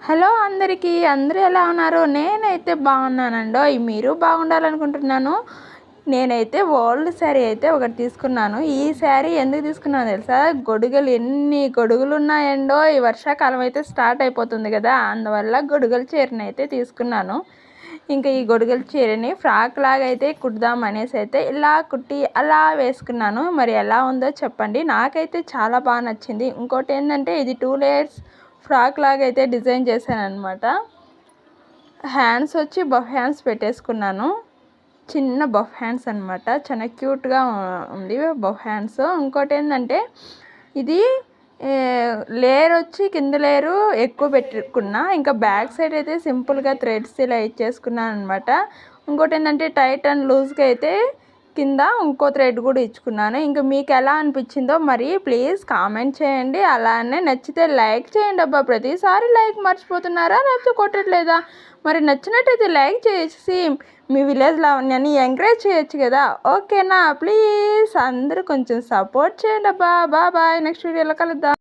Hello అందరికీ అందరూ ఎలా ఉన్నారు నేనైతే బాగున్నానండో. మీరు బాగుండాలనుకుంటున్నాను. నేనైతే ఓల్డ్ శారీ అయితే ఒకటి తీసుకున్నాను. ఈ శారీ ఎందుకు తీసుకున్నాను తెలుసా? గొడుగులు ఎన్ని గొడుగులు ఉన్నాయండో ఈ వర్షాకాలం అయితే స్టార్ట్ అయిపోతుంది కదా అందువల్ల గొడుగుల చీరని అయితే తీసుకున్నాను. ఇంకా ఈ గొడుగుల చీరని ఫ్రాక్ లాగా అయితే కుడదాం అనేసి అయితే ఇలా కుట్టి అలా వేసుకున్నాను. మరి ఎలా ఉందో చెప్పండి. నాకైతే చాలా బాగా నచ్చింది. ఇంకోటి ఏంటంటే ఇది టూ లేయర్స్ ఫ్రాక్ లాగా అయితే డిజైన్ చేశాను అనమాట హ్యాండ్స్ వచ్చి బఫ్ హ్యాండ్స్ పెట్టేసుకున్నాను. చిన్న బఫ్ హ్యాండ్స్ అనమాట చాలా క్యూట్గా ఉంది బఫ్ హ్యాండ్స్ ఇంకోటి ఏంటంటే ఇది లేయర్ వచ్చి కింద లేయరు ఎక్కువ పెట్టుకున్నా ఇంకా బ్యాక్ సైడ్ అయితే సింపుల్గా థ్రెడ్స్ ఇలా ఇచ్చేసుకున్నాను అనమాట ఇంకోటి ఏంటంటే టైట్ అండ్ లూజ్గా అయితే కింద ఇంకో థ్రెడ్ కూడా ఇచ్చుకున్నాను. ఇంకా మీకు ఎలా అనిపించిందో మరి ప్లీజ్ కామెంట్ చేయండి. అలానే నచ్చితే లైక్ చేయండి అబ్బా. ప్రతిసారి లైక్ మర్చిపోతున్నారా? లేకపోతే కొట్టట్లేదా? మరి నచ్చినట్టయితే లైక్ చేసి మీ విలేజ్లో అవన్నీ ఎంకరేజ్ చేయొచ్చు కదా. ఓకేనా ప్లీజ్ అందరూ కొంచెం సపోర్ట్ చేయండి అబ్బా. బాయ్ నెక్స్ట్ వీడియోలో కలుద్దాం.